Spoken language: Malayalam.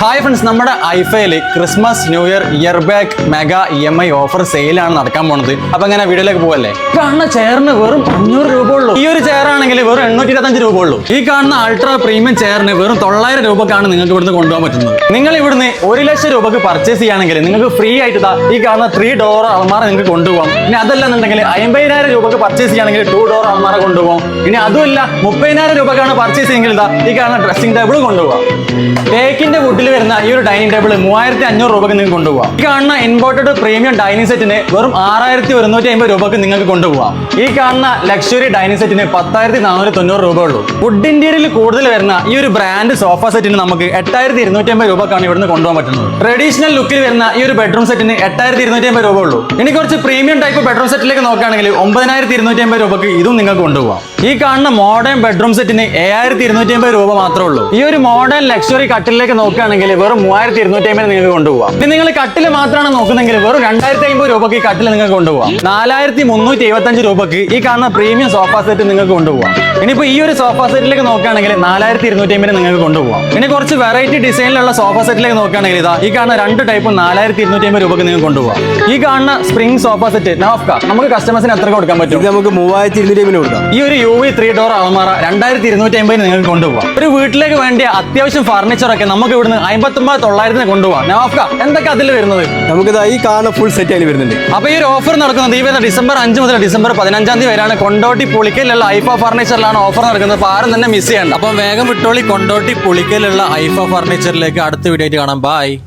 ഹായ് ഫ്രണ്ട്സ് നമ്മുടെ ഐഫയിൽ Christmas new year year back mega E M I offer സെയിലാണ് നടക്കാൻ പോണത്. അപ്പൊ അങ്ങനെ വീഡിയോയിലേക്ക് പോകല്ലേ കാണുന്ന ചെയറിന് വെറും അഞ്ഞൂറ് രൂപ ഉള്ളൂ. ഈ ഒരു ചെയർ ആണെങ്കിൽ വെറും എണ്ണൂറ്റി ഇരുപത്തഞ്ച് രൂപ ഉള്ളൂ. ഈ കാണുന്ന അൾട്രാ പ്രീമിയം ചെയറിന് വെറും തൊള്ളായിരം രൂപക്കാണ് നിങ്ങൾക്ക് ഇവിടുന്ന് കൊണ്ടുപോകാൻ പറ്റുന്നത്. നിങ്ങൾ ഇവിടുന്ന് ഒരു ലക്ഷം രൂപക്ക് പർച്ചേസ് ചെയ്യുകയാണെങ്കിൽ നിങ്ങൾക്ക് ഫ്രീ ആയിട്ട് ഈ കാണുന്ന ത്രീ ഡോർ അൾമാറ നിങ്ങൾക്ക് കൊണ്ടുപോകാം. ഇനി അതല്ലെന്നുണ്ടെങ്കിൽ അമ്പതിനായിരം രൂപക്ക് പർച്ചേസ് ചെയ്യുകയാണെങ്കിൽ ടു ഡോർ അൾമാറ കൊണ്ടുപോകാം. ഇനി അതുമല്ല മുപ്പതിനായിരം രൂപക്കാണ് പർച്ചേസ് ചെയ്യുന്നത് ഈ കാണുന്ന ഡ്രസ്സിംഗ് ടേബിൾ കൊണ്ടുപോകാം. തേക്കിന്റെ വുഡിൽ വരുന്ന ഈ ഒരു ഡൈനിങ് ടേബിൾ മൂവായിരത്തി അഞ്ഞൂറ് രൂപക്ക് നിങ്ങൾക്ക് കൊണ്ടുപോകാം ഈ കാണുന്ന ഇമ്പോർട്ടഡ് പ്രീമിയം ഡൈനിങ് സെറ്റിന് വെറും ആറായിരത്തി ഒരുന്നൂറ്റി അമ്പത് രൂപക്ക് നിങ്ങൾക്ക് കൊണ്ടുപോകാം ഈ കാണുന്ന ലക്ഷറി ഡൈനിങ് സെറ്റിന് പത്തായിരത്തി നാനൂറ്റി തൊണ്ണൂറ് രൂപ ഉള്ളൂ വുഡ് ഇന്റീരിയറിൽ കൂടുതൽ വരുന്ന ഈ ഒരു ബ്രാൻഡ് സോഫ സെറ്റിന് നമുക്ക് എട്ടായിരത്തി ഇരുന്നൂറ്റി അമ്പത് രൂപക്കാണ് ഇവിടുന്ന് കൊണ്ടുപോകാൻ പറ്റുന്നത്. ട്രഡീഷണൽ ലുക്കിൽ വരുന്ന ഈ ഒരു ബെഡ്റൂം സെറ്റിന് എട്ടായിരത്തി ഇരുന്നൂറ്റി അമ്പത് രൂപ ഉള്ളൂ ഇനി കുറച്ച് പ്രീമിയം ടൈപ്പ് ബെഡ്റൂം സെറ്റിലേക്ക് നോക്കുകയാണെങ്കിൽ ഒമ്പതിനായിരത്തി ഇരുന്നൂറ്റി അമ്പത് രൂപക്ക് ഇതും നിങ്ങൾക്ക് കൊണ്ടുപോകാം ഈ കാണുന്ന മോഡേൺ ബെഡ്റൂം സെറ്റിന് ഏഴായിരത്തി ഇരുന്നൂറ്റി അമ്പത് രൂപ മാത്രമേ ഉള്ളൂ. ഈ ഒരു മോഡേൺ ലക്ഷറി കട്ടിലേക്ക് നോക്കുകയാണെങ്കിൽ വെറും മൂവായിരത്തി ഇരുന്നൂറ്റി അമ്പത് നിങ്ങൾക്ക് കൊണ്ടുപോകാം ഇത് നിങ്ങൾ കട്ടിൽ മാത്രമാണ് നോക്കുന്നെങ്കിൽ വെറും രണ്ടായിരത്തി അമ്പത് രൂപക്ക് ഈ കട്ടിൽ നിങ്ങൾക്ക് കൊണ്ടുപോകാം നാലായിരത്തി മുന്നൂറ്റി എഴുപത്തഞ്ച് രൂപക്ക് ഈ കാണുന്ന പ്രീമിയം സോഫ സെറ്റ് നിങ്ങൾക്ക് കൊണ്ടുപോകാം ഇനിയിപ്പോ ഈ ഒരു സോഫ സെറ്റിലേക്ക് നോക്കുകയാണെങ്കിൽ നാലായിരത്തി ഇരുന്നൂറ്റി അമ്പത് നിങ്ങൾക്ക് കൊണ്ടുപോകാം ഇനി കുറച്ച് വെറൈറ്റി ഡിസൈനിലുള്ള സോഫ സെറ്റിലേക്ക് നോക്കുകയാണെങ്കിൽ ഇതാ ഈ കാണുന്ന രണ്ട് ടൈപ്പ് നാലായിരത്തി ഇരുന്നൂറ്റി അമ്പത് രൂപക്ക് നിങ്ങൾക്ക് കൊണ്ടുപോകാം ഈ കാണുന്ന സ്പ്രിംഗ് സോഫ സെറ്റ് നവഫ്ക നമുക്ക് കസ്റ്റമേഴ്സിന് എത്ര കൊടുക്കാൻ പറ്റും? ഇത് നമുക്ക് മൂവായിരത്തി ഇരുന്നൂറ്റി അമ്പതിന് കൊടുക്കാം. ഈ ഒരു യു വി ത്രീ ഡോർ അളമാറ രണ്ടായിരത്തി ഇരുന്നൂറ്റി അമ്പതിന് നിങ്ങൾക്ക് കൊണ്ടുപോകാം ഒരു വീട്ടിലേക്ക് വേണ്ടിയ അത്യാവശ്യം ഫർണിച്ചറൊക്കെ നമുക്ക് ഇവിടുന്ന് അമ്പത്തൊമ്പത് തൊള്ളായിരത്തിന് കൊണ്ടുപോകാം നവാഫ്ക എന്തൊക്കെ അതിൽ വരുന്നത്? നമുക്ക് ഈ കാണുന്ന ഫുൾ സെറ്റ് ആയി വരുന്നുണ്ട്. അപ്പൊ ഈ ഒരു ഓഫർ നടക്കുന്നത് ഈ വരുന്ന ഡിസംബർ അഞ്ച് മുതൽ ഡിസംബർ പതിനഞ്ചാം തീയതി വരെയാണ് കൊണ്ടോട്ടി പുളിക്കലുള്ള ഐഫ ഫർണിച്ചറിലാണ് ഓഫർ നടക്കുന്നത്. അപ്പൊ ആരും തന്നെ മിസ് ചെയ്യണ്ട. അപ്പം വേഗം വിട്ടോളി കൊണ്ടോട്ടി പുളിക്കലുള്ള ഐഫ ഫർണിച്ചറിലേക്ക് അടുത്ത വീഡിയോ ആയിട്ട് കാണാം. ബൈ